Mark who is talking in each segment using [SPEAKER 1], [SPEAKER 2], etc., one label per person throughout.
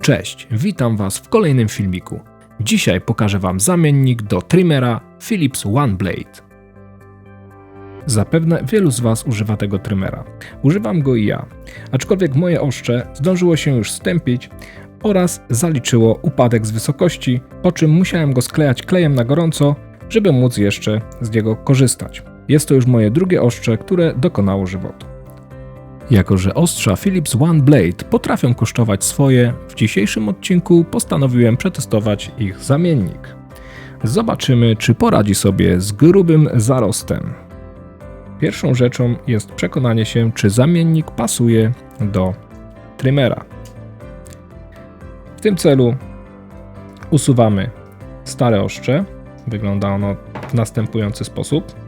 [SPEAKER 1] Cześć, witam Was w kolejnym filmiku. Dzisiaj pokażę Wam zamiennik do trimmera Philips One Blade. Zapewne wielu z Was używa tego trimmera. Używam go i ja, aczkolwiek moje oszcze zdążyło się już stępić oraz zaliczyło upadek z wysokości, po czym musiałem go sklejać klejem na gorąco, żeby móc jeszcze z niego korzystać. Jest to już moje drugie oszcze, które dokonało żywotu. Jako, że ostrza Philips One Blade potrafią kosztować swoje, w dzisiejszym odcinku postanowiłem przetestować ich zamiennik. Zobaczymy, czy poradzi sobie z grubym zarostem. Pierwszą rzeczą jest przekonanie się, czy zamiennik pasuje do trimmera. W tym celu usuwamy stare oszcze. Wygląda ono w następujący sposób.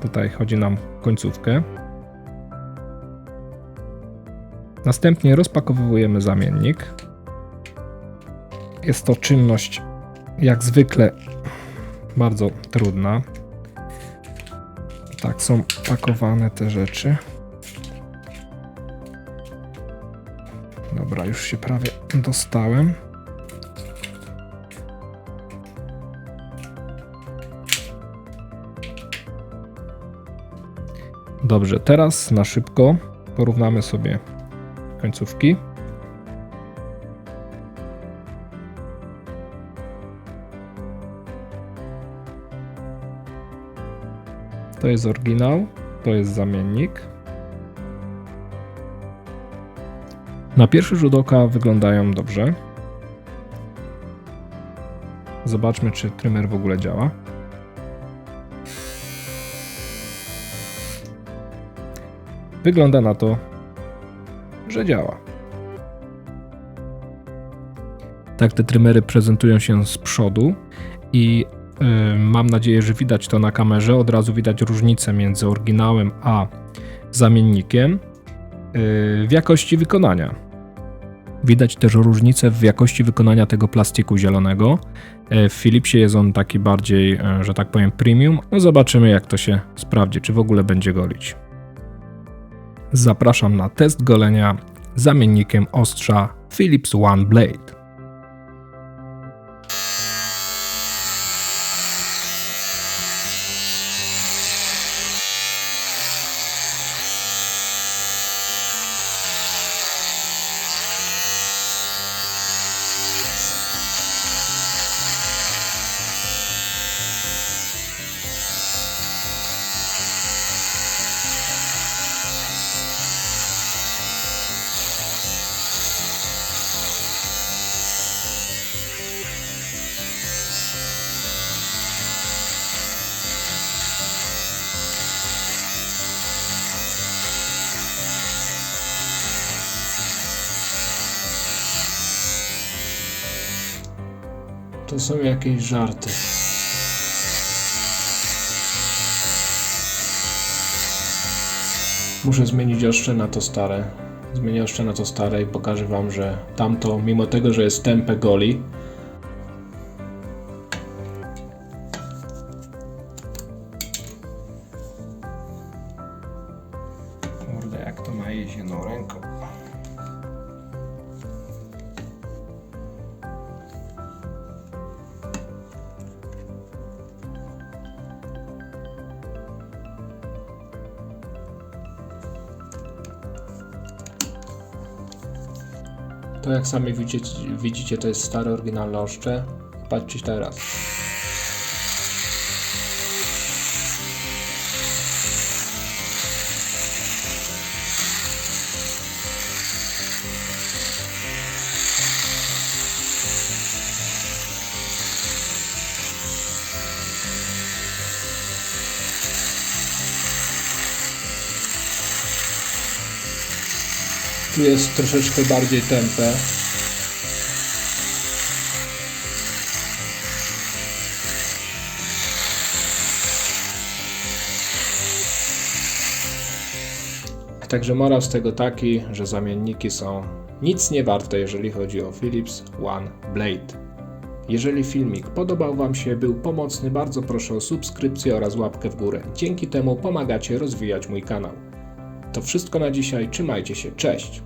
[SPEAKER 1] Tutaj chodzi nam o końcówkę. Następnie rozpakowujemy zamiennik. Jest to czynność jak zwykle bardzo trudna. Tak są pakowane te rzeczy. Dobra, już się prawie dostałem. Dobrze, teraz na szybko porównamy sobie końcówki. To jest oryginał, to jest zamiennik. Na pierwszy rzut oka wyglądają dobrze. Zobaczmy, czy trymer w ogóle działa. Wygląda na to, że działa. Tak te trymery prezentują się z przodu i y, mam nadzieję, że widać to na kamerze. Od razu widać różnicę między oryginałem a zamiennikiem y, w jakości wykonania. Widać też różnicę w jakości wykonania tego plastiku zielonego. Y, W Philipsie jest on taki bardziej, y, że tak powiem, premium. No zobaczymy, jak to się sprawdzi, czy w ogóle będzie golić. Zapraszam na test golenia zamiennikiem ostrza Philips One Blade.
[SPEAKER 2] To są jakieś żarty. Muszę zmienić oszcze na to stare. Zmienię oszcze na to stare i pokażę wam, że tamto, mimo tego, że jest tępe goli, Kurde, jak to ma iść jedną ręką. To jak sami widzicie, widzicie to jest stare oryginalne oszcze. Patrzcie teraz. Jest troszeczkę bardziej tępe. Także morał z tego taki, że zamienniki są nic nie warte, jeżeli chodzi o Philips One Blade. Jeżeli filmik podobał Wam się, był pomocny, bardzo proszę o subskrypcję oraz łapkę w górę. Dzięki temu pomagacie rozwijać mój kanał. To wszystko na dzisiaj, trzymajcie się, cześć!